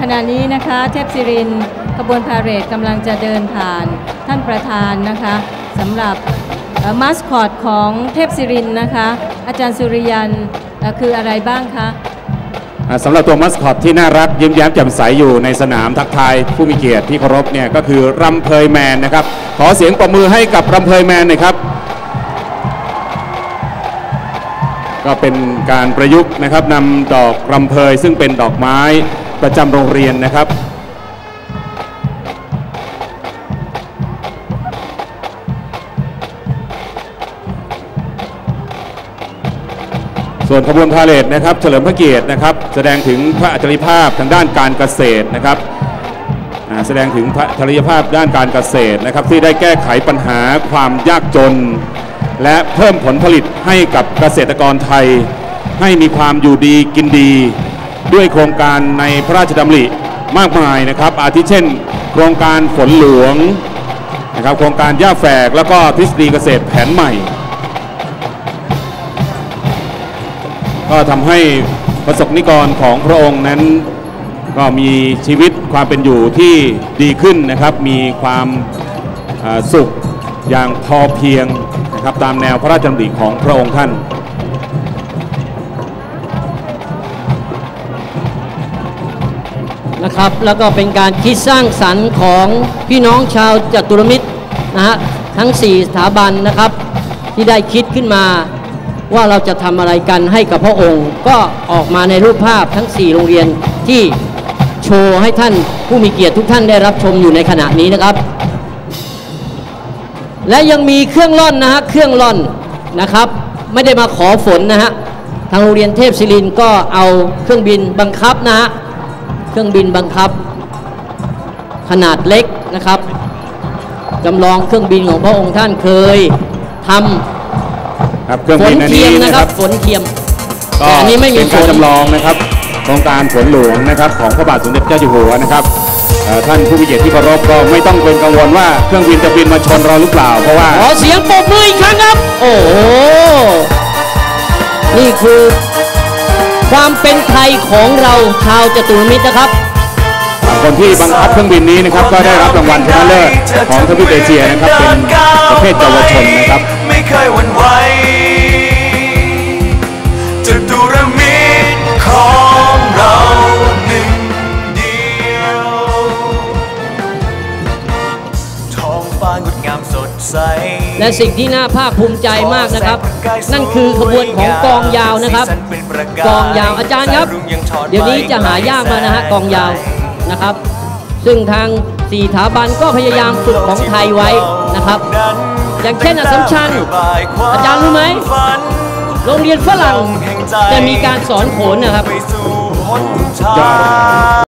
ขณะนี้นะคะเทพศิรินทร์ขบวนพาเหรดกำลังจะเดินผ่านท่านประธานนะคะสำหรับมาสคอตของเทพศิรินทร์นะคะ อาจารย์สุริยันคืออะไรบ้างคะสำหรับตัวมัสคอตที่น่ารักยิ้มแย้มแจ่มใสอยู่ในสนามทักทายผู้มีเกียรติที่เคารพเนี่ยก็คือรำเพยแมนนะครับ ขอเสียงปรบมือให้กับรำเพยแมนหน่อยครับก็เป็นการประยุกต์นะครับนำดอกรำเพยซึ่งเป็นดอกไม้ ประจำโรงเรียนนะครับ ส่วนขบวนพาเหรดนะครับเฉลิมพระเกียรตินะครับ แสดงถึงพระอัจฉริภาพทางด้านการเกษตรนะครับแสดงถึงพระอัจฉริภาพด้านการเกษตรนะครับ ที่ได้แก้ไขปัญหาความยากจน และเพิ่มผลผลิตให้กับเกษตรกรไทย ให้มีความอยู่ดีกินดี ด้วยโครงการในพระราชดำริมากมายนะครับ อาทิเช่น โครงการฝนหลวงนะครับโครงการย่าแฝกแล้วก็ทฤษฎีเกษตรแผนใหม่ ก็ทำให้ประสบนิกรของพระองค์นั้นก็มีชีวิตความเป็นอยู่ที่ดีขึ้นนะครับ มีความสุขอย่างพอเพียงนะครับตามแนวพระราชดำริของพระองค์ท่าน นะครับ แล้วก็เป็นการคิดสร้างสรรค์ของพี่น้องชาวจตุรมิตรนะฮะทั้ง 4 สถาบันนะครับ ที่ได้คิดขึ้นมาว่าเราจะทำอะไรกันให้กับพระองค์ ก็ออกมาในรูปภาพทั้ง 4 โรงเรียนที่โชว์ให้ท่านผู้มีเกียรติทุกท่านได้รับชมอยู่ในขณะนี้นะครับ และยังมีเครื่องร่อนนะฮะเครื่องร่อนนะครับ ไม่ได้มาขอฝนนะฮะทางโรงเรียนเทพศิรินก็เอาเครื่องบินบังคับนะฮะ เครื่องบินบังคับ ขนาดเล็กนะครับจำลองเครื่องบินของพระองค์ท่านเคยทครับเครื่องำฝบินนอันเทีนี้ยมนะนะคครัรับบฝนเทียมก็แต่อันนี้ไม่มีเป็นการฝนจำลองนะครับโครงการฝนหลวงนะครับ ของพระบาทสมเด็จเจ้าอยู่หัวนะครับเอ่อท่านผู้มีเกียรติที่เคารพก็ไม่ต้องเป็นกังวลว่าเครื่องบินจะบินมาชนเราหรือเปล่าเพราะว่าขอเสียงปรบมืออีกครั้งครับ โอ้โหนี่คือความ เป็นไทยของเราชาวจตุรมิตรนะครับ คนที่บังคับเครื่องบินนี้นะครับก็ได้รับรางวัลชนะเลิศของทวีปเอเชียนะครับเป็นประเภทเยาวชนนะครับ ดงามสดใส และสิ่งที่น่าภาคภูมิใจมากนะครับ นั่นคือขบวนของกองยาวนะครับ กองยาวอาจารย์ครับ เดี๋ยวนี้จะหายากมานะฮะกองยาวนะครับ ซึ่งทางสี่สถาบันก็พยายามฝึกของไทยไว้นะครับ อย่างเช่นอัสสัมชัญอาจารย์รู้ไหมโรงเรียนฝรั่งจะมีการสอนโขนนะครับไปสู่หนทาง